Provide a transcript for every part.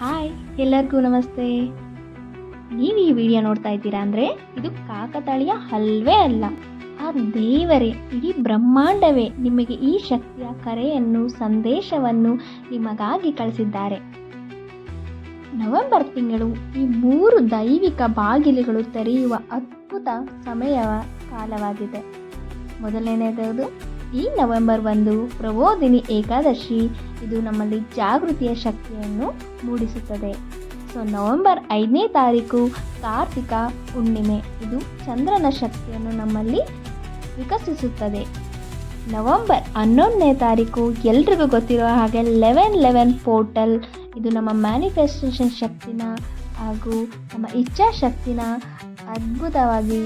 Hi ಎಲ್ಲರಿಗೂ ನಮಸ್ತೆ. ನೀವು ಈ ವಿಡಿಯೋ ನೋಡ್ತಾ ಇದ್ದೀರಾ ಅಂದರೆ ಇದು ಕಾಕತಾಳಿಯ ಹಲ್ವೇ ಅಲ್ಲ. ಆ ದೇವರೇ ಇಡೀ ಬ್ರಹ್ಮಾಂಡವೇ ನಿಮಗೆ ಈ ಶಕ್ತಿಯ ಕರೆಯನ್ನು, ಸಂದೇಶವನ್ನು ನಿಮಗಾಗಿ ಕಳಿಸಿದ್ದಾರೆ. ನವೆಂಬರ್ ತಿಂಗಳು ಈ ಮೂರು ದೈವಿಕ ಬಾಗಿಲುಗಳು ತೆರೆಯುವ ಅದ್ಭುತ ಸಮಯ ಕಾಲವಾಗಿದೆ. ಮೊದಲನೇದು ಈ ನವೆಂಬರ್ ಒಂದು ಪ್ರಬೋಧಿನಿ ಏಕಾದಶಿ ಇದು ನಮ್ಮಲ್ಲಿ ಜಾಗೃತಿಯ ಶಕ್ತಿಯನ್ನು ಮೂಡಿಸುತ್ತದೆ. ಸೊ ನವೆಂಬರ್ ಐದನೇ ತಾರೀಕು ಕಾರ್ತಿಕ ಹುಣ್ಣಿಮೆ. ಇದು ಚಂದ್ರನ ಶಕ್ತಿಯನ್ನು ನಮ್ಮಲ್ಲಿ ವಿಕಸಿಸುತ್ತದೆ. ನವೆಂಬರ್ ಹನ್ನೊಂದನೇ ತಾರೀಕು ಎಲ್ರಿಗೂ ಗೊತ್ತಿರೋ ಹಾಗೆ ಲೆವೆನ್ ಲೆವೆನ್ ಪೋರ್ಟಲ್. ಇದು ನಮ್ಮ ಮ್ಯಾನಿಫೆಸ್ಟೇಷನ್ ಶಕ್ತಿನ ಹಾಗೂ ನಮ್ಮ ಇಚ್ಛಾಶಕ್ತಿನ ಅದ್ಭುತವಾಗಿ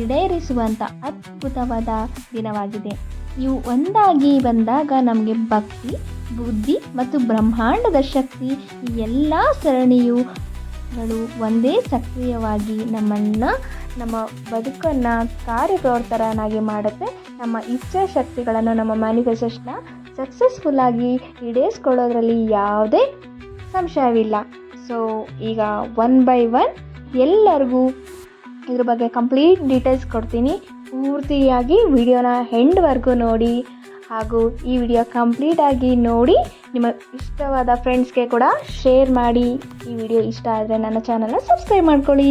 ಈಡೇರಿಸುವಂಥ ಅದ್ಭುತವಾದ ದಿನವಾಗಿದೆ. ಇವು ಒಂದಾಗಿ ಬಂದಾಗ ನಮಗೆ ಭಕ್ತಿ, ಬುದ್ಧಿ ಮತ್ತು ಬ್ರಹ್ಮಾಂಡದ ಶಕ್ತಿ ಈ ಎಲ್ಲ ಸರಣಿಯುಗಳು ಒಂದೇ ಸಕ್ರಿಯವಾಗಿ ನಮ್ಮನ್ನು, ನಮ್ಮ ಬದುಕನ್ನು ಕಾರ್ಯಪ್ರವರ್ತರನಾಗಿ ಮಾಡುತ್ತೆ. ನಮ್ಮ ಇಚ್ಛಾಶಕ್ತಿಗಳನ್ನು ನಮ್ಮ ಮ್ಯಾನಿಫೆಸ್ಟೇಷನ್ನ ಸಕ್ಸಸ್ಫುಲ್ಲಾಗಿ ಈಡೇರಿಸ್ಕೊಳ್ಳೋದ್ರಲ್ಲಿ ಯಾವುದೇ ಸಂಶಯವಿಲ್ಲ. ಸೊ ಈಗ ಒನ್ ಬೈ ಒನ್ ಎಲ್ಲರಿಗೂ ಇದ್ರ ಬಗ್ಗೆ ಕಂಪ್ಲೀಟ್ ಡೀಟೇಲ್ಸ್ ಕೊಡ್ತೀನಿ. ಪೂರ್ತಿಯಾಗಿ ವಿಡಿಯೋನ ಹೆಂಡ್ವರೆಗೂ ನೋಡಿ ಹಾಗೂ ಈ ವಿಡಿಯೋ ಕಂಪ್ಲೀಟಾಗಿ ನೋಡಿ ನಿಮ್ಮ ಇಷ್ಟವಾದ ಫ್ರೆಂಡ್ಸ್ಗೆ ಕೂಡ ಶೇರ್ ಮಾಡಿ ಈ ವಿಡಿಯೋ ಇಷ್ಟ ಆದರೆ ನನ್ನ ಚಾನಲ್ನ ಸಬ್ಸ್ಕ್ರೈಬ್ ಮಾಡ್ಕೊಳ್ಳಿ.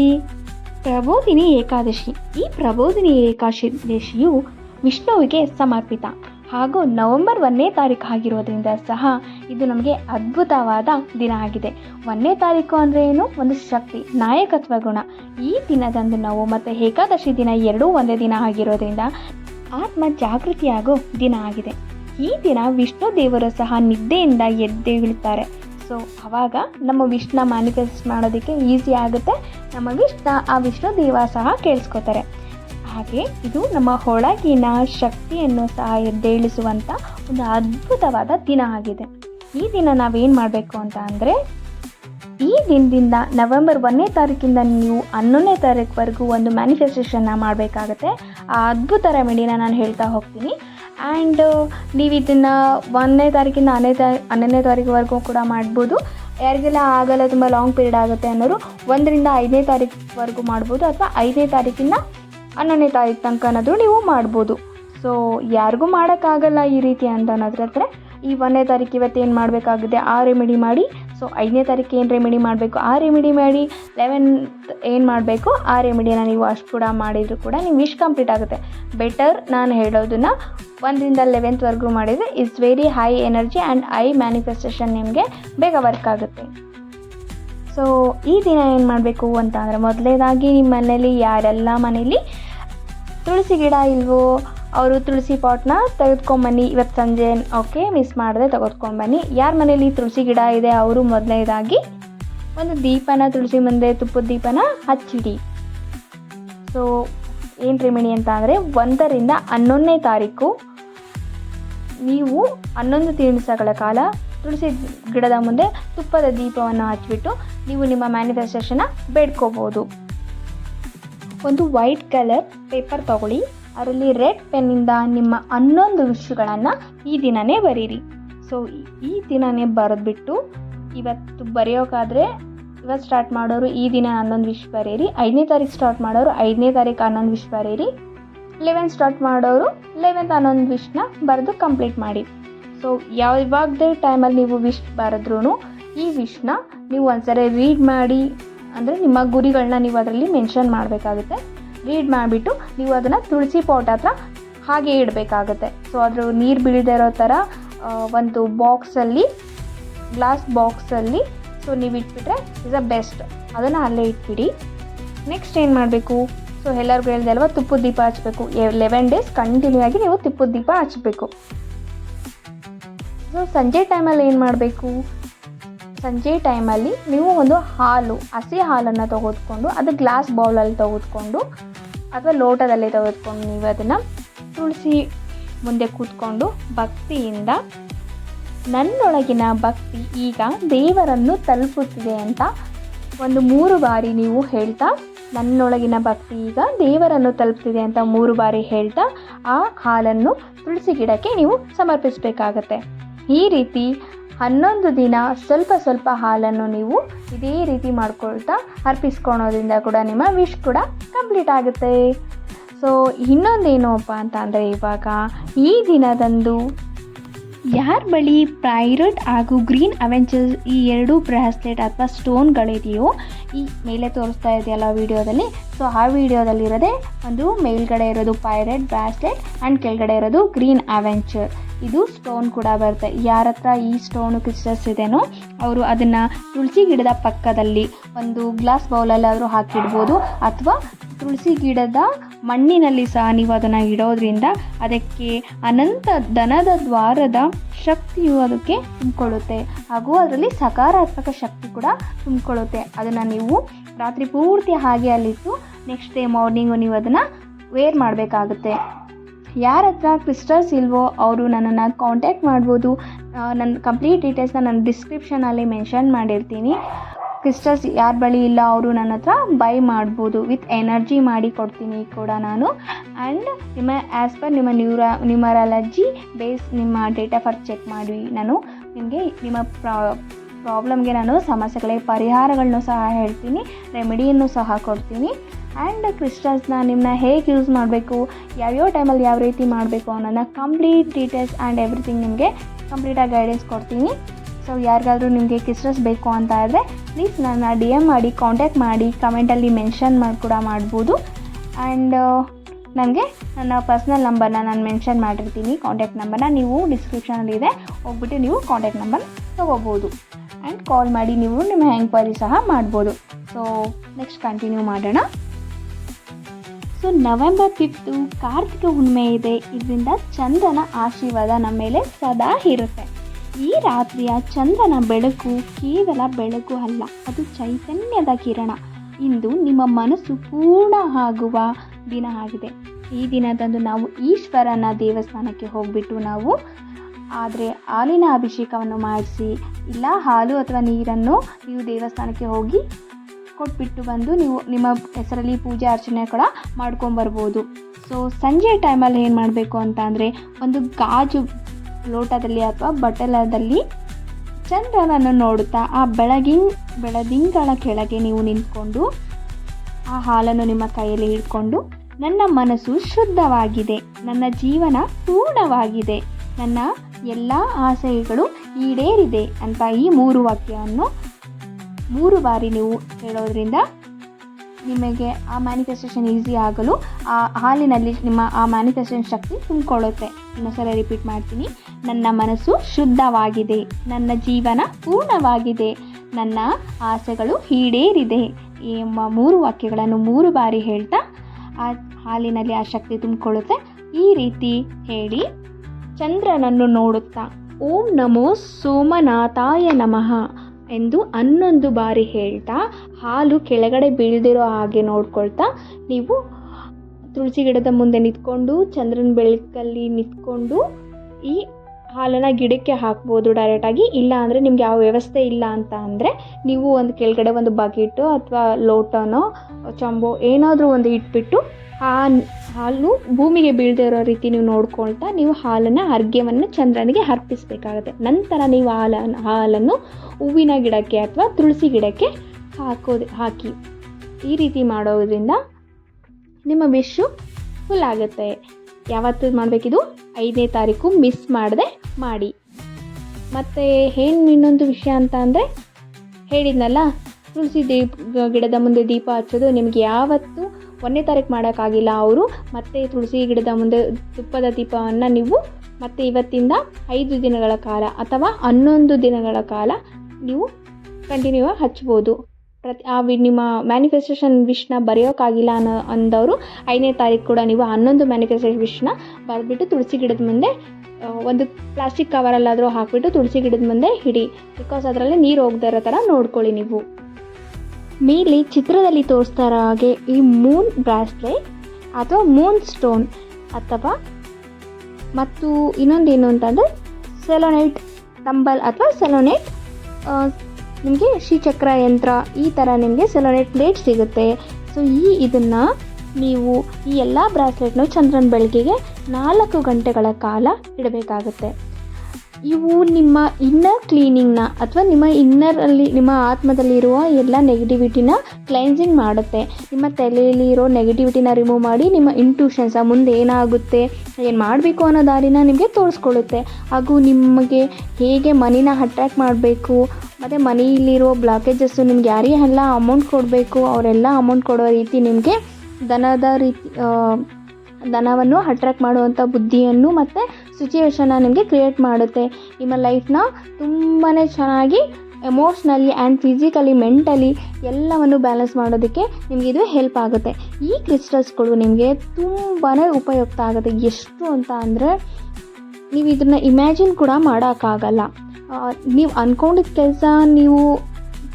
ಪ್ರಬೋಧಿನಿ ಏಕಾದಶಿ. ಈ ಪ್ರಬೋಧಿನಿ ಏಕಾದಶಿಯು ವಿಷ್ಣುವಿಗೆ ಸಮರ್ಪಿತ. ಹಾಗೂ ನವೆಂಬರ್ ಒಂದನೇ ತಾರೀಕು ಆಗಿರೋದ್ರಿಂದ ಸಹ ಇದು ನಮಗೆ ಅದ್ಭುತವಾದ ದಿನ ಆಗಿದೆ. ಒಂದನೇ ತಾರೀಕು ಅಂದರೆ ಏನು? ಒಂದು ಶಕ್ತಿ, ನಾಯಕತ್ವ ಗುಣ. ಈ ದಿನದಂದು ನಾವು ಮತ್ತು ಏಕಾದಶಿ ದಿನ ಎರಡೂ ಒಂದೇ ದಿನ ಆಗಿರೋದ್ರಿಂದ ಆತ್ಮ ಜಾಗೃತಿಯಾಗೋ ದಿನ ಆಗಿದೆ. ಈ ದಿನ ವಿಷ್ಣು ದೇವರು ಸಹ ನಿದ್ದೆಯಿಂದ ಎದ್ದೇಳುತ್ತಾರೆ ಸೊ ಆವಾಗ ನಮ್ಮ ವಿಷ್ಣು ಮ್ಯಾನಿಫೆಸ್ಟ್ ಮಾಡೋದಕ್ಕೆ ಈಸಿ ಆಗುತ್ತೆ. ನಮ್ಮ ವಿಷ್ಣು, ಆ ವಿಷ್ಣು ದೇವ ಸಹ ಕೇಳಿಸ್ಕೋತಾರೆ. ಹಾಗೆ ಇದು ನಮ್ಮ ಹೊಳಗಿನ ಶಕ್ತಿಯನ್ನು ಸಹ ಎದ್ದೇಳಿಸುವಂಥ ಒಂದು ಅದ್ಭುತವಾದ ದಿನ ಆಗಿದೆ. ಈ ದಿನ ನಾವೇನು ಮಾಡಬೇಕು ಅಂತ ಅಂದರೆ, ಈ ದಿನದಿಂದ ನವೆಂಬರ್ ಒಂದನೇ ತಾರೀಕಿಂದ ನೀವು ಹನ್ನೊಂದನೇ ತಾರೀಕುವರೆಗೂ ಒಂದು ಮ್ಯಾನಿಫೆಸ್ಟೇಷನ್ನ ಮಾಡಬೇಕಾಗತ್ತೆ. ಆ ಅದ್ಭುತ ರೆಮಿಡಿನ ನಾನು ಹೇಳ್ತಾ ಹೋಗ್ತೀನಿ. ಆ್ಯಂಡ್ ನೀವು ಇದನ್ನು ಒಂದನೇ ತಾರೀಕಿಂದ ಹನ್ನೇ ತಾ, ಹನ್ನೊಂದನೇ ತಾರೀಕುವರೆಗೂ ಕೂಡ ಮಾಡ್ಬೋದು. ಯಾರಿಗೆಲ್ಲ ಆಗಲ್ಲ, ತುಂಬ ಲಾಂಗ್ ಪೀರಿಯಡ್ ಆಗುತ್ತೆ ಅನ್ನೋರು ಒಂದರಿಂದ ಐದನೇ ತಾರೀಕುವರೆಗೂ ಮಾಡ್ಬೋದು ಅಥವಾ ಐದನೇ ತಾರೀಕಿಂದ ಹನ್ನೊಂದನೇ ತಾರೀಕು ತನಕ ಅನ್ನೋದು ನೀವು ಮಾಡ್ಬೋದು. ಸೊ ಯಾರಿಗೂ ಮಾಡೋಕ್ಕಾಗಲ್ಲ ಈ ರೀತಿ ಅಂತ ಅನ್ನೋದ್ರ ಈ ಒಂದನೇ ತಾರೀಕು ಇವತ್ತು ಏನು ಮಾಡಬೇಕಾಗಿದೆ ಆ ರೆಮಿಡಿ ಮಾಡಿ. ಸೊ ಐದನೇ ತಾರೀಕು ಏನು ರೆಮಿಡಿ ಮಾಡಬೇಕು? ಆ ರೆಮಿಡಿ ಮಾಡಿ ಲೆವೆನ್ತ್ ಏನು ಮಾಡಬೇಕು? ಆ ರೆಮಿಡಿನ ನೀವು ಅಷ್ಟು ಕೂಡ ಮಾಡಿದರೂ ಕೂಡ ನೀವು ವಿಶ್ ಕಂಪ್ಲೀಟ್ ಆಗುತ್ತೆ. ಬೆಟರ್ ನಾನು ಹೇಳೋದನ್ನ ಒಂದರಿಂದ ಲೆವೆಂತ್ವರೆಗೂ ಮಾಡಿದರೆ it's very high energy and high manifestation ನಿಮಗೆ ಬೇಗ ವರ್ಕ್ ಆಗುತ್ತೆ. ಸೊ ಈ ದಿನ ಏನು ಮಾಡಬೇಕು ಅಂತ ಅಂದರೆ ಮೊದಲೇದಾಗಿ ನಿಮ್ಮ ಮನೇಲಿ ಯಾರೆಲ್ಲ ಮನೇಲಿ ತುಳಸಿ ಗಿಡ ಇಲ್ವೋ ಅವರು ತುಳಸಿ ಪಾಟ್ನ ತೆಗೆದುಕೊಂಬನ್ನಿ. ಇವತ್ತು ಸಂಜೆ ಓಕೆ ಮಿಸ್ ಮಾಡದೆ ತೆಗೆದುಕೊಂಬನ್ನಿ. ಯಾರ ಮನೇಲಿ ತುಳಸಿ ಗಿಡ ಇದೆ, ಅವರು ಮೊದಲನೇದಾಗಿ ಒಂದು ದೀಪನ, ತುಳಸಿ ಮುಂದೆ ತುಪ್ಪದ ದೀಪನ ಹಚ್ಚಿಡಿ. ಸೊ ಏನು ರೆಮಿಡಿ ಅಂತ ಅಂದರೆ ಒಂದರಿಂದ ಹನ್ನೊಂದನೇ ತಾರೀಕು ನೀವು ಹನ್ನೊಂದು ದಿವಸಗಳ ಕಾಲ ತುಳಸಿ ಗಿಡದ ಮುಂದೆ ತುಪ್ಪದ ದೀಪವನ್ನು ಹಚ್ಚಿಬಿಟ್ಟು ನೀವು ನಿಮ್ಮ ಮ್ಯಾನಿಫೆಸ್ಟೇಷನ್ನ ಬೇಡ್ಕೋಬೋದು. ಒಂದು ವೈಟ್ ಕಲರ್ ಪೇಪರ್ ತಗೊಳ್ಳಿ. ಅದರಲ್ಲಿ ರೆಡ್ ಪೆನ್ನಿಂದ ನಿಮ್ಮ ಹನ್ನೊಂದು ವಿಷಯಗಳನ್ನು ಈ ದಿನವೇ ಬರೀರಿ. ಸೊ ಈ ದಿನನೇ ಬರೆದ್ಬಿಟ್ಟು ಇವತ್ತು ಬರೆಯೋಕ್ಕಾದರೆ ಇವತ್ತು ಸ್ಟಾರ್ಟ್ ಮಾಡೋರು ಈ ದಿನ ಹನ್ನೊಂದು ವಿಶ್ ಬರೀರಿ. ಐದನೇ ತಾರೀಕು ಸ್ಟಾರ್ಟ್ ಮಾಡೋರು ಐದನೇ ತಾರೀಕು ಹನ್ನೊಂದು ವಿಶ್ ಬರೀರಿ. ಲೆವೆನ್ ಸ್ಟಾರ್ಟ್ ಮಾಡೋರು ಲೆವೆಂತ್ ಹನ್ನೊಂದು ವಿಶ್ನ ಬರೆದು ಕಂಪ್ಲೀಟ್ ಮಾಡಿ. ಸೊ ಯಾವಾಗದೇ ಟೈಮಲ್ಲಿ ನೀವು ವಿಶ್ ಬರೆದ್ರೂ ಈ ವಿಶ್ನ ನೀವು ಒಂದ್ಸರಿ ರೀಡ್ ಮಾಡಿ, ಅಂದರೆ ನಿಮ್ಮ ಗುರಿಗಳನ್ನ ನೀವು ಅದರಲ್ಲಿ ಮೆನ್ಷನ್ ಮಾಡಬೇಕಾಗುತ್ತೆ. ರೀಡ್ ಮಾಡಿಬಿಟ್ಟು ನೀವು ಅದನ್ನು ತುಳಸಿ ಪಾಟ್ ಹತ್ರ ಹಾಗೆ ಇಡಬೇಕಾಗುತ್ತೆ. ಸೊ ಅದ್ರ ನೀರು ಬೀಳದೇ ಇರೋ ಥರ ಒಂದು ಬಾಕ್ಸಲ್ಲಿ ಗ್ಲಾಸ್ ಬಾಕ್ಸಲ್ಲಿ ಸೊ ನೀವು ಇಟ್ಬಿಟ್ರೆ ಇಸ್ ಅ ಬೆಸ್ಟ್ ಅದನ್ನು ಅಲ್ಲೇ ಇಟ್ಬಿಡಿ. ನೆಕ್ಸ್ಟ್ ಏನು ಮಾಡಬೇಕು? ಸೊ ಎಲ್ಲರಿಗೂ ಹೇಳಿದೆ ಅಲ್ವಾ, ತುಪ್ಪದ ದೀಪ ಹಚ್ಚಬೇಕು ಲೆವೆನ್ ಡೇಸ್ ಕಂಟಿನ್ಯೂ ಆಗಿ ನೀವು ತುಪ್ಪದ ದೀಪ ಹಚ್ಚಬೇಕು ಸೊ ಸಂಜೆ ಟೈಮಲ್ಲಿ ಏನು ಮಾಡಬೇಕು? ಸಂಜೆ ಟೈಮಲ್ಲಿ ನೀವು ಒಂದು ಹಾಲು, ಹಸಿ ಹಾಲನ್ನು ತೆಗೆದುಕೊಂಡು ಅದು ಗ್ಲಾಸ್ ಬೌಲಲ್ಲಿ ತೆಗೆದುಕೊಂಡು ಅಥವಾ ಲೋಟದಲ್ಲಿ ತೆಗೆದುಕೊಂಡು ನೀವು ಅದನ್ನು ತುಳಸಿ ಮುಂದೆ ಕೂತ್ಕೊಂಡು ಭಕ್ತಿಯಿಂದ ನನ್ನೊಳಗಿನ ಭಕ್ತಿ ಈಗ ದೇವರನ್ನು ತಲುಪುತ್ತಿದೆ ಅಂತ ಒಂದು ಮೂರು ಬಾರಿ ನೀವು ಹೇಳ್ತಾ ನನ್ನೊಳಗಿನ ಭಕ್ತಿ ಈಗ ದೇವರನ್ನು ತಲುಪ್ತಿದೆ ಅಂತ ಮೂರು ಬಾರಿ ಹೇಳ್ತಾ ಆ ಹಾಲನ್ನು ತುಳಸಿ ಗಿಡಕ್ಕೆ ನೀವು ಸಮರ್ಪಿಸಬೇಕಾಗತ್ತೆ. ಈ ರೀತಿ ಹನ್ನೊಂದು ದಿನ ಸ್ವಲ್ಪ ಸ್ವಲ್ಪ ಹಾಲನ್ನು ನೀವು ಇದೇ ರೀತಿ ಮಾಡ್ಕೊಳ್ತಾ ಅರ್ಪಿಸ್ಕೊಳೋದ್ರಿಂದ ಕೂಡ ನಿಮ್ಮ ವಿಶ್ ಕೂಡ ಕಂಪ್ಲೀಟ್ ಆಗುತ್ತೆ. ಸೊ ಇನ್ನೊಂದೇನಪ್ಪ ಅಂತ ಅಂದರೆ ಇವಾಗ ಈ ದಿನದಂದು ಯಾರ ಬಳಿ ಪ್ರೈರಟ್ ಹಾಗೂ ಗ್ರೀನ್ ಅವೆಂಚರ್ಸ್ ಈ ಎರಡು ಬ್ರಾಸ್ಲೆಟ್ ಅಥವಾ ಸ್ಟೋನ್ಗಳಿದೆಯೋ ಈ ಮೇಲೆ ತೋರಿಸ್ತಾ ಇದೆಯಲ್ಲ ವಿಡಿಯೋದಲ್ಲಿ, ಸೊ ಆ ವಿಡಿಯೋದಲ್ಲಿರೋದೇ ಒಂದು ಮೇಲ್ಗಡೆ ಇರೋದು ಪೈರೇಟ್ ಬ್ರಾಸ್ಲೆಟ್ ಆ್ಯಂಡ್ ಕೆಳಗಡೆ ಇರೋದು ಗ್ರೀನ್ ಅವೆಂಚರ್ ಇದು ಸ್ಟೋನ್ ಕೂಡ ಬರುತ್ತೆ. ಯಾರ ಹತ್ರ ಈ ಸ್ಟೋನು ಕ್ರಿಸ್ಟಲ್ಸ್ ಇದೆಯೋ ಅವರು ಅದನ್ನು ತುಳಸಿ ಗಿಡದ ಪಕ್ಕದಲ್ಲಿ ಒಂದು ಗ್ಲಾಸ್ ಬೌಲಲ್ಲಾದರೂ ಹಾಕಿಡ್ಬೋದು. ಅಥವಾ ತುಳಸಿ ಗಿಡದ ಮಣ್ಣಿನಲ್ಲಿ ಸಹ ನೀವು ಅದನ್ನು ಇಡೋದ್ರಿಂದ ಅದಕ್ಕೆ ಅನಂತ ದನದ ದ್ವಾರದ ಶಕ್ತಿಯು ಅದಕ್ಕೆ ತುಂಬಿಕೊಳ್ಳುತ್ತೆ. ಹಾಗೂ ಅದರಲ್ಲಿ ಸಕಾರಾತ್ಮಕ ಶಕ್ತಿ ಕೂಡ ತುಂಬಿಕೊಳ್ಳುತ್ತೆ. ಅದನ್ನು ನೀವು ರಾತ್ರಿ ಪೂರ್ತಿ ಹಾಗೆ ಅಲ್ಲಿಟ್ಟು ನೆಕ್ಸ್ಟ್ ಡೇ ಮಾರ್ನಿಂಗು ನೀವು ಅದನ್ನು ವೇರ್ ಮಾಡಬೇಕಾಗುತ್ತೆ. ಯಾರ ಹತ್ರ ಕ್ರಿಸ್ಟಲ್ಸ್ ಇಲ್ವೋ ಅವರು ನನ್ನನ್ನು ಕಾಂಟ್ಯಾಕ್ಟ್ ಮಾಡ್ಬೋದು. ನನ್ನ ಕಂಪ್ಲೀಟ್ ಡೀಟೇಲ್ಸ್ನ ನಾನು ಡಿಸ್ಕ್ರಿಪ್ಷನಲ್ಲಿ ಮೆನ್ಷನ್ ಮಾಡಿರ್ತೀನಿ. ಕ್ರಿಸ್ಟಲ್ಸ್ ಯಾರ ಬಳಿ ಇಲ್ಲ ಅವರು ನನ್ನ ಹತ್ರ ಬೈ ಮಾಡ್ಬೋದು. ವಿತ್ ಎನರ್ಜಿ ಮಾಡಿ ಕೊಡ್ತೀನಿ ಕೂಡ ನಾನು. ಆ್ಯಂಡ್ ನಿಮ್ಮ ಆ್ಯಸ್ ಪರ್ ನಿಮ್ಮ ನ್ಯೂರ ನ್ಯೂಮರಾಲಜಿ ಬೇಸ್ ನಿಮ್ಮ ಡೇಟ್ ಆಫ್ ಬರ್ತ್ ಚೆಕ್ ಮಾಡಿ ನಾನು ನಿಮಗೆ ನಿಮ್ಮ ಪ್ರಾಬ್ಲಮ್ಗೆ ನಾನು ಸಮಸ್ಯೆಗಳಿಗೆ ಪರಿಹಾರಗಳನ್ನು ಸಹ ಹೇಳ್ತೀನಿ ರೆಮಿಡಿಯನ್ನು ಸಹ ಕೊಡ್ತೀನಿ. ಆ್ಯಂಡ್ ಕ್ರಿಸ್ಟಲ್ಸ್ನ ನಿಮ್ಮನ್ನ ಹೇಗೆ ಯೂಸ್ ಮಾಡಬೇಕು, ಯಾವ್ಯಾವ ಟೈಮಲ್ಲಿ ಯಾವ ರೀತಿ ಮಾಡಬೇಕು ಅನ್ನೋದನ್ನ ಕಂಪ್ಲೀಟ್ ಡೀಟೇಲ್ಸ್ ಆ್ಯಂಡ್ ಎವ್ರಿಥಿಂಗ್ ನಿಮಗೆ ಕಂಪ್ಲೀಟಾಗಿ ಗೈಡೆನ್ಸ್ ಕೊಡ್ತೀನಿ. ಸೊ ಯಾರಿಗಾದರೂ ನಿಮಗೆ ಕ್ರಿಸ್ಟಲ್ಸ್ ಬೇಕು ಅಂತ ಆದರೆ ಪ್ಲೀಸ್ ನನ್ನ ಡಿ ಎಂ ಮಾಡಿ ಕಾಂಟ್ಯಾಕ್ಟ್ ಮಾಡಿ ಕಮೆಂಟಲ್ಲಿ ಮೆನ್ಷನ್ ಮಾಡಿ, ಕೂಡ ಮಾಡ್ಬೋದು. ಆ್ಯಂಡ್ ನನಗೆ ನನ್ನ ಪರ್ಸ್ನಲ್ ನಂಬರ್ನ ನಾನು ಮೆನ್ಷನ್ ಮಾಡಿರ್ತೀನಿ ಕಾಂಟ್ಯಾಕ್ಟ್ ನಂಬರ್ನ ನೀವು ಡಿಸ್ಕ್ರಿಪ್ಷನಲ್ಲಿ ಇದೆ. ಹೋಗ್ಬಿಟ್ಟು ನೀವು ಕಾಂಟ್ಯಾಕ್ಟ್ ನಂಬರ್ ತೊಗೋಬೋದು. ಆ್ಯಂಡ್ ಕಾಲ್ ಮಾಡಿ ನೀವು ನಿಮ್ಮ ಎಂಕ್ವೈರಿ ಸಹ ಮಾಡ್ಬೋದು. ಸೊ ನೆಕ್ಸ್ಟ್ ಕಂಟಿನ್ಯೂ ಮಾಡೋಣ. ಸೊ ನವೆಂಬರ್ ಫಿಫ್ತು ಕಾರ್ತಿಕ ಹುಣ್ಣಿಮೆ ಇದೆ. ಇದರಿಂದ ಚಂದ್ರನ ಆಶೀರ್ವಾದ ನಮ್ಮ ಮೇಲೆ ಸದಾ ಇರುತ್ತೆ. ಈ ರಾತ್ರಿಯ ಚಂದ್ರನ ಬೆಳಕು ಕೇವಲ ಬೆಳಕು ಅಲ್ಲ, ಅದು ಚೈತನ್ಯದ ಕಿರಣ. ಇಂದು ನಿಮ್ಮ ಮನಸ್ಸು ಪೂರ್ಣ ಆಗುವ ದಿನ ಆಗಿದೆ. ಈ ದಿನದಂದು ನಾವು ಈಶ್ವರನ ದೇವಸ್ಥಾನಕ್ಕೆ ಹೋಗ್ಬಿಟ್ಟು ನಾವು ಆದರೆ ಹಾಲಿನ ಅಭಿಷೇಕವನ್ನು ಮಾಡಿಸಿ, ಇಲ್ಲ ಹಾಲು ಅಥವಾ ನೀರನ್ನು ನೀವು ದೇವಸ್ಥಾನಕ್ಕೆ ಹೋಗಿ ಕೊಟ್ಬಿಟ್ಟು ಬಂದು ನೀವು ನಿಮ್ಮ ಹೆಸರಲ್ಲಿ ಪೂಜೆ ಅರ್ಚನೆ ಕೂಡ ಮಾಡ್ಕೊಂಬರ್ಬೋದು ಸೊ ಸಂಜೆ ಟೈಮಲ್ಲಿ ಏನು ಮಾಡಬೇಕು ಅಂತ ಅಂದರೆ ಒಂದು ಗಾಜು ಲೋಟದಲ್ಲಿ ಅಥವಾ ಬಟ್ಟಲದಲ್ಲಿ ಚಂದ್ರನನ್ನು ನೋಡುತ್ತಾ, ಆ ಬೆಳಗಿನ, ಬೆಳದಿಂಗಳ ಕೆಳಗೆ ನೀವು ನಿಂತ್ಕೊಂಡು ಆ ಹಾಲನ್ನು ನಿಮ್ಮ ಕೈಯಲ್ಲಿ ಹಿಡ್ಕೊಂಡು, ನನ್ನ ಮನಸ್ಸು ಶುದ್ಧವಾಗಿದೆ, ನನ್ನ ಜೀವನ ಪೂರ್ಣವಾಗಿದೆ, ನನ್ನ ಎಲ್ಲ ಆಸೆಗಳು ಈಡೇರಿದೆ ಅಂತ ಈ ಮೂರು ವಾಕ್ಯವನ್ನು ಮೂರು ಬಾರಿ ನೀವು ಹೇಳೋದ್ರಿಂದ ನಿಮಗೆ ಆ ಮ್ಯಾನಿಫೆಸ್ಟೇಷನ್ ಈಸಿ ಆಗಲು ಆ ಹಾಲಿನಲ್ಲಿ ನಿಮ್ಮ ಆ ಮ್ಯಾನಿಫೆಸ್ಟೇಷನ್ ಶಕ್ತಿ ತುಂಬಿಕೊಳ್ಳುತ್ತೆ. ಇನ್ನೊಂದ್ಸಲ ರಿಪೀಟ್ ಮಾಡ್ತೀನಿ. ನನ್ನ ಮನಸ್ಸು ಶುದ್ಧವಾಗಿದೆ. ನನ್ನ ಜೀವನ ಪೂರ್ಣವಾಗಿದೆ. ನನ್ನ ಆಸೆಗಳು ಈಡೇರಿದೆ ಎಂಬ ಮೂರು ವಾಕ್ಯಗಳನ್ನು ಮೂರು ಬಾರಿ ಹೇಳ್ತಾ ಆ ಹಾಲಿನಲ್ಲಿ ಆ ಶಕ್ತಿ ತುಂಬಿಕೊಳ್ಳುತ್ತೆ. ಈ ರೀತಿ ಹೇಳಿ ಚಂದ್ರನನ್ನು ನೋಡುತ್ತಾ, ಓಂ ನಮೋ ಸೋಮನಾಥಾಯ ನಮಃ ಎಂದು ಹನ್ನೊಂದು ಬಾರಿ ಹೇಳ್ತಾ, ಹಾಲು ಕೆಳಗಡೆ ಬೀಳ್ದಿರೋ ಹಾಗೆ ನೋಡ್ಕೊಳ್ತಾ, ನೀವು ತುಳಸಿ ಗಿಡದ ಮುಂದೆ ನಿಂತ್ಕೊಂಡು, ಚಂದ್ರನ ಬೆಳಕಲ್ಲಿ ನಿಂತ್ಕೊಂಡು ಈ ಹಾಲನ್ನು ಗಿಡಕ್ಕೆ ಹಾಕ್ಬೋದು ಡೈರೆಕ್ಟಾಗಿ ಇಲ್ಲ ಅಂದರೆ ನಿಮ್ಗೆ ಯಾವ ವ್ಯವಸ್ಥೆ ಇಲ್ಲ ಅಂತ ಅಂದರೆ, ನೀವು ಒಂದು ಕೆಳಗಡೆ ಒಂದು ಬಕೆಟು ಅಥವಾ ಲೋಟನೋ, ಚಂಬೋ ಏನಾದರೂ ಒಂದು ಇಟ್ಬಿಟ್ಟು ಆ ಹಾಲು ಭೂಮಿಗೆ ಬೀಳದೇ ಇರೋ ರೀತಿ ನೀವು ನೋಡ್ಕೊಳ್ತಾ ನೀವು ಹಾಲನ್ನು, ಅರ್ಘ್ಯವನ್ನು ಚಂದ್ರನಿಗೆ ಅರ್ಪಿಸಬೇಕಾಗುತ್ತೆ. ನಂತರ ನೀವು ಹಾಲನ್ನು ಹಾಲನ್ನು ಹೂವಿನ ಗಿಡಕ್ಕೆ ಅಥವಾ ತುಳಸಿ ಗಿಡಕ್ಕೆ ಹಾಕೋದು ಹಾಕಿ. ಈ ರೀತಿ ಮಾಡೋದ್ರಿಂದ ನಿಮ್ಮ ವಿಶು ಫುಲ್ ಆಗುತ್ತೆ. ಯಾವತ್ತು ಮಾಡಬೇಕಿದು? ಐದನೇ ತಾರೀಕು ಮಿಸ್ ಮಾಡದೆ ಮಾಡಿ. ಮತ್ತು ಏನು ಇನ್ನೊಂದು ವಿಷಯ ಅಂತ ಅಂದರೆ ಹೇಳಿದ್ನಲ್ಲ, ತುಳಸಿ ದೀಪ ಗಿಡದ ಮುಂದೆ ದೀಪ ಹಚ್ಚೋದು ನಿಮಗೆ ಯಾವತ್ತು ಒಂದನೇ ತಾರೀಕು ಮಾಡೋಕ್ಕಾಗಿಲ್ಲ ಅವರು, ಮತ್ತೆ ತುಳಸಿ ಗಿಡದ ಮುಂದೆ ತುಪ್ಪದ ದೀಪವನ್ನು ನೀವು ಮತ್ತೆ ಇವತ್ತಿಂದ ಐದು ದಿನಗಳ ಕಾಲ ಅಥವಾ ಹನ್ನೊಂದು ದಿನಗಳ ಕಾಲ ನೀವು ಕಂಟಿನ್ಯೂ ಹಚ್ಬೋದು. ಪ್ರತಿ ಆ ವಿ, ನಿಮ್ಮ ಮ್ಯಾನಿಫೆಸ್ಟೇಷನ್ ವಿಶ್ನ ಬರೆಯೋಕ್ಕಾಗಿಲ್ಲ ಅನ್ನೋ ಅಂದವರು ಐದನೇ ತಾರೀಕು ಕೂಡ ನೀವು ಹನ್ನೊಂದು ಮ್ಯಾನಿಫೆಸ್ಟೇಷನ್ ವಿಶ್ನ ಬರೆದ್ಬಿಟ್ಟು ತುಳಸಿ ಗಿಡದ ಮುಂದೆ ಒಂದು ಪ್ಲಾಸ್ಟಿಕ್ ಕವರಲ್ಲಾದರೂ ಹಾಕಿಬಿಟ್ಟು ತುಳಸಿ ಗಿಡದ ಮುಂದೆ ಇಡಿ ಬಿಕಾಸ್ ಅದರಲ್ಲಿ ನೀರು ಹೋಗದೇ ಇರೋ ಥರ ನೋಡ್ಕೊಳ್ಳಿ ನೀವು. ಮೇಲೆ ಚಿತ್ರದಲ್ಲಿ ತೋರಿಸ್ತಾ ಹಾಗೆ ಈ ಮೂನ್ ಬ್ರಾಸ್ಲೆಟ್ ಅಥವಾ ಮೂನ್ ಸ್ಟೋನ್ ಅಥವಾ ಮತ್ತು ಇನ್ನೊಂದೇನು ಅಂತಂದರೆ ಸೆಲೋನೈಟ್ ಟಂಬಲ್ ಅಥವಾ ಸೆಲೋನೈಟ್ ನಿಮಗೆ ಶ್ರೀಚಕ್ರ ಯಂತ್ರ ಈ ಥರ ನಿಮಗೆ ಸೆಲೋನೈಟ್ ಪ್ಲೇಟ್ ಸಿಗುತ್ತೆ. ಸೊ ಈ ಇದನ್ನು ನೀವು ಈ ಎಲ್ಲ ಬ್ರಾಸ್ಲೆಟ್ನು ಚಂದ್ರನ ಬೆಳಕಿಗೆ ನಾಲ್ಕು ಗಂಟೆಗಳ ಕಾಲ ಇಡಬೇಕಾಗುತ್ತೆ. ಇವು ನಿಮ್ಮ ಇನ್ನರ್ ಕ್ಲೀನಿಂಗ್ನ ಅಥವಾ ನಿಮ್ಮ ಇನ್ನರಲ್ಲಿ ನಿಮ್ಮ ಆತ್ಮದಲ್ಲಿರುವ ಎಲ್ಲ ನೆಗೆಟಿವಿಟಿನ ಕ್ಲೆನ್ಸಿಂಗ್ ಮಾಡುತ್ತೆ. ನಿಮ್ಮ ತಲೆಯಲ್ಲಿ ಇರೋ ನೆಗೆಟಿವಿಟಿನ ರಿಮೂವ್ ಮಾಡಿ ನಿಮ್ಮ ಇಂಟ್ಯೂಷನ್ಸ ಮುಂದೆ ಏನಾಗುತ್ತೆ, ಏನು ಮಾಡಬೇಕು ಅನ್ನೋ ದಾರಿನ ನಿಮಗೆ ತೋರಿಸ್ಕೊಳ್ಳುತ್ತೆ ಹಾಗೂ ನಿಮಗೆ ಹೇಗೆ ಮನಿನ ಅಟ್ರ್ಯಾಕ್ಟ್ ಮಾಡಬೇಕು, ಮತ್ತು ಮನೆಯಲ್ಲಿರೋ ಬ್ಲಾಕೇಜಸ್ಸು ನಿಮ್ಗೆ ಯಾರಿಗೆಲ್ಲ ಅಮೌಂಟ್ ಕೊಡಬೇಕು, ಅವರೆಲ್ಲ ಅಮೌಂಟ್ ಕೊಡೋ ರೀತಿ ನಿಮಗೆ ದನದ ರೀತಿ ಆ, ದನವನ್ನು ಅಟ್ರ್ಯಾಕ್ಟ್ ಮಾಡುವಂಥ ಬುದ್ಧಿಯನ್ನು ಮತ್ತು ಸಿಚುವೇಶನ್ನ ನಿಮಗೆ ಕ್ರಿಯೇಟ್ ಮಾಡುತ್ತೆ. ನಿಮ್ಮ ಲೈಫ್ನ ತುಂಬಾ ಚೆನ್ನಾಗಿ ಎಮೋಷ್ನಲಿ ಆ್ಯಂಡ್ ಫಿಸಿಕಲಿ ಮೆಂಟಲಿ ಎಲ್ಲವನ್ನು ಬ್ಯಾಲೆನ್ಸ್ ಮಾಡೋದಕ್ಕೆ ನಿಮಗೆ ಇದು ಹೆಲ್ಪ್ ಆಗುತ್ತೆ. ಈ ಕ್ರಿಸ್ಟಲ್ಸ್ಗಳು ನಿಮಗೆ ತುಂಬಾ ಉಪಯುಕ್ತ ಆಗುತ್ತೆ. ಎಷ್ಟು ಅಂತ ಅಂದರೆ ನೀವು ಇದನ್ನು ಇಮ್ಯಾಜಿನ್ ಕೂಡ ಮಾಡೋಕ್ಕಾಗಲ್ಲ ನೀವು ಅಂದ್ಕೊಂಡಿದ್ದ ಕೆಲಸ ನೀವು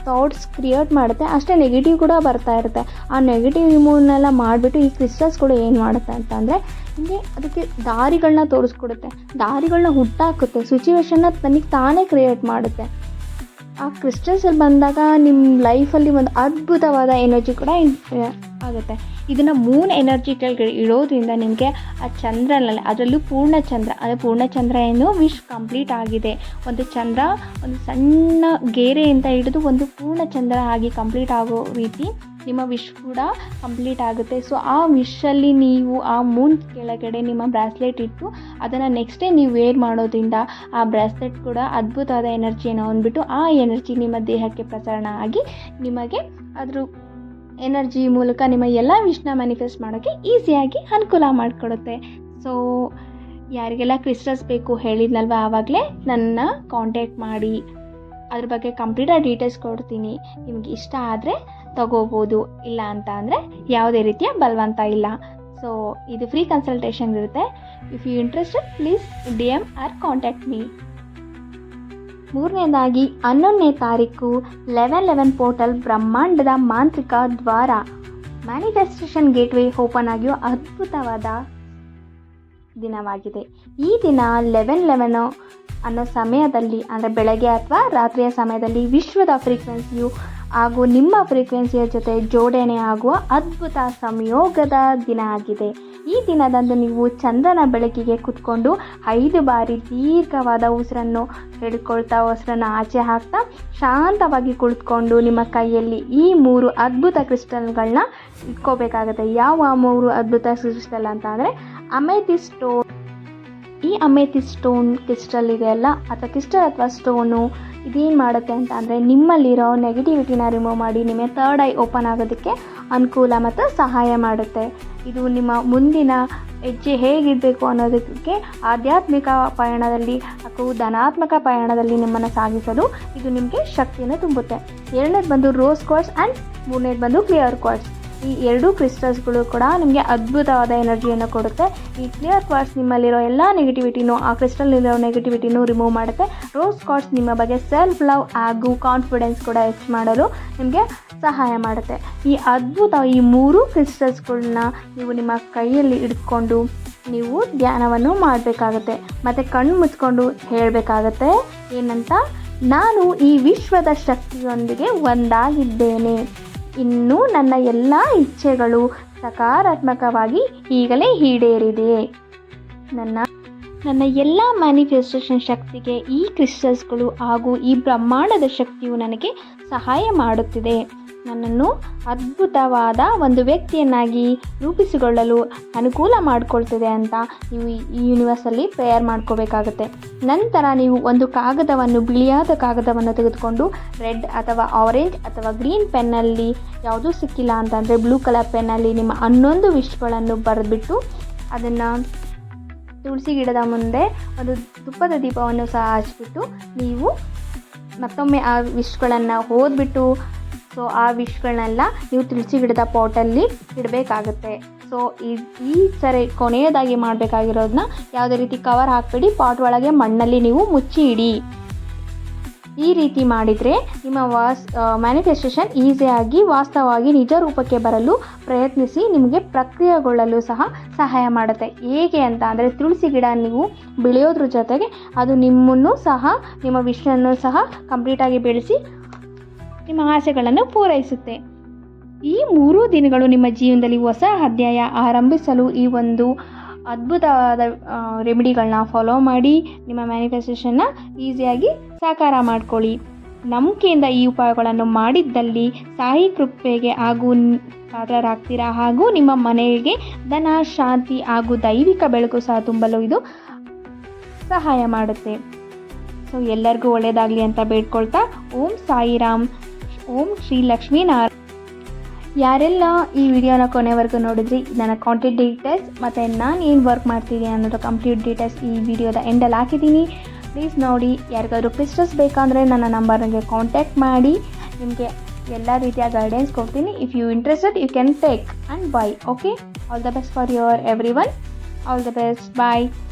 ಥಾಟ್ಸ್ ಕ್ರಿಯೇಟ್ ಮಾಡುತ್ತೆ, ಅಷ್ಟೇ ನೆಗೆಟಿವ್ ಕೂಡ ಬರ್ತಾ ಇರುತ್ತೆ. ಆ ನೆಗೆಟಿವ್ ರಿಮೂವ್ನೆಲ್ಲ ಮಾಡಿಬಿಟ್ಟು ಈ ಕ್ರಿಸ್ಟಲ್ಸ್ಗಳು ಏನು ಮಾಡುತ್ತೆ ಅಂತ ಅಂದರೆ ಹಿಂಗೆ ಅದಕ್ಕೆ ದಾರಿಗಳನ್ನ ತೋರಿಸ್ಕೊಡುತ್ತೆ. ದಾರಿಗಳನ್ನ ಹುಟ್ಟಾಕುತ್ತೆ ಸಿಚುವೇಶನ್ನ ತನಗೆ ತಾನೇ ಕ್ರಿಯೇಟ್ ಮಾಡುತ್ತೆ. ಆ ಕ್ರಿಸ್ಟಲ್ಸಲ್ಲಿ ಬಂದಾಗ ನಿಮ್ಮ ಲೈಫಲ್ಲಿ ಒಂದು ಅದ್ಭುತವಾದ ಎನರ್ಜಿ ಕೂಡ ಆಗುತ್ತೆ. ಇದನ್ನು ಮೂನ್ ಎನರ್ಜಿ ಕೆಳಗಡೆ ಇಡೋದ್ರಿಂದ ನಿಮಗೆ ಆ ಚಂದ್ರನಲ್ಲಿ ಅದರಲ್ಲೂ ಪೂರ್ಣ ಚಂದ್ರ, ಅಂದರೆ ಪೂರ್ಣ ಚಂದ್ರ ಏನು ವಿಶ್ ಕಂಪ್ಲೀಟ್ ಆಗಿದೆ. ಒಂದು ಚಂದ್ರ, ಒಂದು ಸಣ್ಣ ಗೆರೆಯಿಂದ ಹಿಡಿದು ಒಂದು ಪೂರ್ಣ ಚಂದ್ರ ಆಗಿ ಕಂಪ್ಲೀಟ್ ಆಗೋ ರೀತಿ ನಿಮ್ಮ ವಿಶ್ ಕೂಡ ಕಂಪ್ಲೀಟ್ ಆಗುತ್ತೆ. ಸೊ ಆ ವಿಶಲ್ಲಿ ನೀವು ಆ ಮೂನ್ ಕೆಳಗಡೆ ನಿಮ್ಮ ಬ್ರಾಸ್ಲೆಟ್ ಇಟ್ಟು ಅದನ್ನು ನೆಕ್ಸ್ಟ್ ಡೇ ನೀವು ವೇರ್ ಮಾಡೋದ್ರಿಂದ ಆ ಬ್ರಾಸ್ಲೆಟ್ ಕೂಡ ಅದ್ಭುತವಾದ ಎನರ್ಜಿಯನ್ನು ಅಂದ್ಬಿಟ್ಟು ಆ ಎನರ್ಜಿ ನಿಮ್ಮ ದೇಹಕ್ಕೆ ಪ್ರಸರಣ ಆಗಿ ನಿಮಗೆ ಅದ್ರ ಎನರ್ಜಿ ಮೂಲಕ ನಿಮ್ಮ ಎಲ್ಲ ವಿಶ್ನ ಮ್ಯಾನಿಫೆಸ್ಟ್ ಮಾಡೋಕ್ಕೆ ಈಸಿಯಾಗಿ ಅನುಕೂಲ ಮಾಡಿಕೊಡುತ್ತೆ. ಸೊ ಯಾರಿಗೆಲ್ಲ ಕ್ರಿಸ್ಟಲ್ಸ್ ಬೇಕು ಹೇಳಿದ್ನಲ್ವ ಆವಾಗಲೇ, ನನ್ನ ಕಾಂಟ್ಯಾಕ್ಟ್ ಮಾಡಿ. ಅದ್ರ ಬಗ್ಗೆ ಕಂಪ್ಲೀಟಾಗಿ ಡೀಟೇಲ್ಸ್ ಕೊಡ್ತೀನಿ. ನಿಮ್ಗೆ ಇಷ್ಟ ಆದರೆ ತಗೋಬೋದು. ಇಲ್ಲ ಅಂತ ಅಂದರೆ ಯಾವುದೇ ರೀತಿಯ ಬಲವಂತ ಇಲ್ಲ. ಸೊ ಇದು ಫ್ರೀ ಕನ್ಸಲ್ಟೇಷನ್ ಇರುತ್ತೆ. If you interested please D M or contact me ಮೂರನೇದಾಗಿ ಹನ್ನೊಂದನೇ ತಾರೀಕು ಲೆವೆನ್ ಲೆವೆನ್ ಪೋರ್ಟಲ್ ಬ್ರಹ್ಮಾಂಡದ ಮಾಂತ್ರಿಕ ದ್ವಾರ. ಮ್ಯಾನಿಫೆಸ್ಟೇಷನ್ ಗೇಟ್ವೇ ಓಪನ್ ಆಗಿಯೋ ಅದ್ಭುತವಾದ ದಿನವಾಗಿದೆ. ಈ ದಿನ ಲೆವೆನ್ ಲೆವೆನ್ ಅನ್ನೋ ಸಮಯದಲ್ಲಿ, ಅಂದರೆ ಬೆಳಗ್ಗೆ ಅಥವಾ ರಾತ್ರಿಯ ಸಮಯದಲ್ಲಿ ವಿಶ್ವದ ಫ್ರೀಕ್ವೆನ್ಸಿಯು ಹಾಗೂ ನಿಮ್ಮ ಫ್ರೀಕ್ವೆನ್ಸಿಯ ಜೊತೆ ಜೋಡಣೆ ಆಗುವ ಅದ್ಭುತ ಸಂಯೋಗದ ದಿನ ಆಗಿದೆ. ಈ ದಿನದಂದು ನೀವು ಚಂದನ ಬೆಳಕಿಗೆ ಕುತ್ಕೊಂಡು ಐದು ಬಾರಿ ದೀರ್ಘವಾದ ಉಸಿರನ್ನು ಹಿಡ್ಕೊಳ್ತಾ, ಉಸಿರನ್ನು ಆಚೆ ಹಾಕ್ತಾ, ಶಾಂತವಾಗಿ ಕುಳಿತುಕೊಂಡು ನಿಮ್ಮ ಕೈಯಲ್ಲಿ ಈ ಮೂರು ಅದ್ಭುತ ಕ್ರಿಸ್ಟಲ್ಗಳನ್ನ ಇಟ್ಕೋಬೇಕಾಗುತ್ತೆ. ಯಾವ ಮೂರು ಅದ್ಭುತ ಕ್ರಿಸ್ಟಲ್ ಅಂತ ಅಂದರೆ ಅಮೇತಿ ಸ್ಟೋನ್. ಈ ಅಮೇತಿ ಸ್ಟೋನ್ ಕ್ರಿಸ್ಟಲ್ ಇದೆಯಲ್ಲ ಅಥವಾ ಕ್ರಿಸ್ಟಲ್ ಅಥವಾ ಸ್ಟೋನು ಇದೇನು ಮಾಡುತ್ತೆ ಅಂತ ಅಂದರೆ ನಿಮ್ಮಲ್ಲಿರೋ ನೆಗೆಟಿವಿಟಿನ ರಿಮೂವ್ ಮಾಡಿ ನಿಮಗೆ ಥರ್ಡ್ ಐ ಓಪನ್ ಆಗೋದಕ್ಕೆ ಅನುಕೂಲ ಮತ್ತು ಸಹಾಯ ಮಾಡುತ್ತೆ. ಇದು ನಿಮ್ಮ ಮುಂದಿನ ಹೆಜ್ಜೆ ಹೇಗಿರಬೇಕು ಅನ್ನೋದಕ್ಕೆ ಆಧ್ಯಾತ್ಮಿಕ ಪಯಣದಲ್ಲಿ ಅಥವಾ ಧನಾತ್ಮಕ ಪಯಣದಲ್ಲಿ ನಿಮ್ಮನ್ನು ಸಾಗಿಸಲು ಇದು ನಿಮಗೆ ಶಕ್ತಿಯನ್ನು ತುಂಬುತ್ತೆ. ಎರಡನೇದು ಬಂದು ರೋಸ್ ಕ್ವಾರ್ಟ್ಸ್ ಆ್ಯಂಡ್ ಮೂರನೇದು ಬಂದು ಕ್ಲಿಯರ್ ಕ್ವಾರ್ಟ್ಸ್ ಈ ಎರಡೂ ಕ್ರಿಸ್ಟಲ್ಸ್ಗಳು ಕೂಡ ನಿಮಗೆ ಅದ್ಭುತವಾದ ಎನರ್ಜಿಯನ್ನು ಕೊಡುತ್ತೆ. ಈ ಕ್ಲಿಯರ್ ಕ್ವಾರ್ಟ್ಸ್ ನಿಮ್ಮಲ್ಲಿರೋ ಎಲ್ಲ ನೆಗೆಟಿವಿಟಿನೂ ಆ ಕ್ರಿಸ್ಟಲ್ನಿರೋ ನೆಗೆಟಿವಿಟಿನೂ ರಿಮೂವ್ ಮಾಡುತ್ತೆ. ರೋಸ್ ಕ್ವಾರ್ಟ್ಸ್ ನಿಮ್ಮ ಬಗ್ಗೆ ಸೆಲ್ಫ್ ಲವ್ ಹಾಗೂ ಕಾನ್ಫಿಡೆನ್ಸ್ ಕೂಡ ಹೆಚ್ಚು ಮಾಡಲು ನಿಮಗೆ ಸಹಾಯ ಮಾಡುತ್ತೆ. ಈ ಅದ್ಭುತ ಈ ಮೂರು ಕ್ರಿಸ್ಟಲ್ಸ್ಗಳನ್ನ ನೀವು ನಿಮ್ಮ ಕೈಯಲ್ಲಿ ಹಿಡ್ಕೊಂಡು ನೀವು ಧ್ಯಾನವನ್ನು ಮಾಡಬೇಕಾಗತ್ತೆ. ಮತ್ತು ಕಣ್ಣು ಮುಚ್ಕೊಂಡು ಹೇಳಬೇಕಾಗತ್ತೆ, ಏನಂತ? ನಾನು ಈ ವಿಶ್ವದ ಶಕ್ತಿಯೊಂದಿಗೆ ಒಂದಾಗಿದ್ದೇನೆ. ಇನ್ನು ನನ್ನ ಎಲ್ಲ ಇಚ್ಛೆಗಳು ಸಕಾರಾತ್ಮಕವಾಗಿ ಈಗಲೇ ಈಡೇರಿದೆ. ನನ್ನ ನನ್ನ ಎಲ್ಲ ಮ್ಯಾನಿಫೆಸ್ಟೇಷನ್ ಶಕ್ತಿಗೆ ಈ ಕ್ರಿಸ್ಟಲ್ಸ್ಗಳು ಹಾಗೂ ಈ ಬ್ರಹ್ಮಾಂಡದ ಶಕ್ತಿಯು ನನಗೆ ಸಹಾಯ ಮಾಡುತ್ತಿದೆ. ನನ್ನನ್ನು ಅದ್ಭುತವಾದ ಒಂದು ವ್ಯಕ್ತಿಯನ್ನಾಗಿ ರೂಪಿಸಿಕೊಳ್ಳಲು ಅನುಕೂಲ ಮಾಡಿಕೊಳ್ತಿದೆ ಅಂತ ನೀವು ಈ ಯೂನಿವರ್ಸಲ್ಲಿ ಪ್ರೇಯರ್ ಮಾಡ್ಕೋಬೇಕಾಗುತ್ತೆ. ನಂತರ ನೀವು ಒಂದು ಕಾಗದವನ್ನು, ಬಿಳಿಯಾದ ಕಾಗದವನ್ನು ತೆಗೆದುಕೊಂಡು ರೆಡ್ ಅಥವಾ ಆರೆಂಜ್ ಅಥವಾ ಗ್ರೀನ್ ಪೆನ್ನಲ್ಲಿ ಯಾವುದೂ ಸಿಕ್ಕಿಲ್ಲ ಅಂತಂದರೆ ಬ್ಲೂ ಕಲರ್ ಪೆನ್ನಲ್ಲಿ ನಿಮ್ಮ ಹನ್ನೊಂದು ವಿಶ್ಗಳನ್ನು ಬರೆದ್ಬಿಟ್ಟು ಅದನ್ನು ತುಳಸಿ ಗಿಡದ ಮುಂದೆ ಒಂದು ತುಪ್ಪದ ದೀಪವನ್ನು ಸಹ ಹಚ್ಬಿಟ್ಟು ನೀವು ಮತ್ತೊಮ್ಮೆ ಆ ವಿಶ್ಗಳನ್ನು ಓದ್ಬಿಟ್ಟು ಸೊ ಆ ವಿಶ್ಗಳನ್ನೆಲ್ಲ ನೀವು ತುಳಸಿ ಗಿಡದ ಪಾಟಲ್ಲಿ ಇಡಬೇಕಾಗುತ್ತೆ. ಸೊ ಈ ಈ ಸರಿ ಕೊನೆಯದಾಗಿ ಮಾಡಬೇಕಾಗಿರೋದನ್ನ ಯಾವುದೇ ರೀತಿ ಕವರ್ ಹಾಕಬೇಡಿ ಪಾಟ್ ಒಳಗೆ ಮಣ್ಣಲ್ಲಿ ನೀವು ಮುಚ್ಚಿ ಇಡಿ ಈ ರೀತಿ ಮಾಡಿದರೆ ನಿಮ್ಮ ವಾಸ್ ಮ್ಯಾನಿಫೆಸ್ಟೇಷನ್ ಈಸಿಯಾಗಿ ವಾಸ್ತವವಾಗಿ ನಿಜ ರೂಪಕ್ಕೆ ಬರಲು ಪ್ರಯತ್ನಿಸಿ, ನಿಮಗೆ ಪ್ರಕ್ರಿಯೆಗೊಳ್ಳಲು ಸಹ ಸಹಾಯ ಮಾಡುತ್ತೆ. ಹೇಗೆ ಅಂತ ಅಂದರೆ ತುಳಸಿ ಗಿಡ ನೀವು ಬೆಳೆಯೋದ್ರ ಜೊತೆಗೆ ಅದು ನಿಮ್ಮನ್ನು ಸಹ, ನಿಮ್ಮ ವಿಷಯನ್ನು ಸಹ ಕಂಪ್ಲೀಟಾಗಿ ಬೆಳೆಸಿ, ನಿಮ್ಮ ಆಸೆಗಳನ್ನು ಪೂರೈಸುತ್ತೆ. ಈ ಮೂರೂ ದಿನಗಳು ನಿಮ್ಮ ಜೀವನದಲ್ಲಿ ಹೊಸ ಅಧ್ಯಾಯ ಆರಂಭಿಸಲು ಈ ಒಂದು ಅದ್ಭುತವಾದ ರೆಮಿಡಿಗಳನ್ನ ಫಾಲೋ ಮಾಡಿ ನಿಮ್ಮ ಮ್ಯಾನಿಫೆಸ್ಟೇಷನ್ನ ಈಸಿಯಾಗಿ ಸಾಕಾರ ಮಾಡ್ಕೊಳ್ಳಿ. ನಂಬಿಕೆಯಿಂದ ಈ ಉಪಾಯಗಳನ್ನು ಮಾಡಿದ್ದಲ್ಲಿ ಸಾಯಿ ಕೃಪೆಗೆ ಹಾಗೂ ಪಾತ್ರರಾಗ್ತೀರಾ ಹಾಗೂ ನಿಮ್ಮ ಮನೆಗೆ ಧನ, ಶಾಂತಿ ಹಾಗೂ ದೈವಿಕ ಬೆಳಕು ಸಹ ತುಂಬಲು ಇದು ಸಹಾಯ ಮಾಡುತ್ತೆ. ಸೊ ಎಲ್ಲರಿಗೂ ಒಳ್ಳೆಯದಾಗಲಿ ಅಂತ ಬೇಡ್ಕೊಳ್ತಾ ಓಂ ಸಾಯಿರಾಮ್, ಓಂ ಶ್ರೀ ಲಕ್ಷ್ಮೀನಾರಾಯಣ. ಯಾರೆಲ್ಲ ಈ ವಿಡಿಯೋನ ಕೊನೆವರೆಗೂ ನೋಡಿದ್ರಿ, ನನ್ನ ಕಾಂಟ್ಯಾಕ್ಟ್ ಡೀಟೇಲ್ಸ್ ಮತ್ತು ನಾನು ಏನು ವರ್ಕ್ ಮಾಡ್ತೀನಿ ಅನ್ನೋದು ಕಂಪ್ಲೀಟ್ ಡೀಟೇಲ್ಸ್ ಈ ವಿಡಿಯೋದ ಎಂಡಲ್ಲಿ ಹಾಕಿದ್ದೀನಿ. ಪ್ಲೀಸ್ ನೋಡಿ, ಯಾರಿಗಾದ್ರೂ ಕ್ರಿಸ್ಟಸ್ ಬೇಕಂದರೆ ನನ್ನ ನಂಬರ್ಗೆ ಕಾಂಟ್ಯಾಕ್ಟ್ ಮಾಡಿ. ನಿಮಗೆ ಎಲ್ಲ ರೀತಿಯ ಗೈಡೆನ್ಸ್ ಕೊಡ್ತೀನಿ. If you interested you can take and bye okay all the best for your everyone all the best bye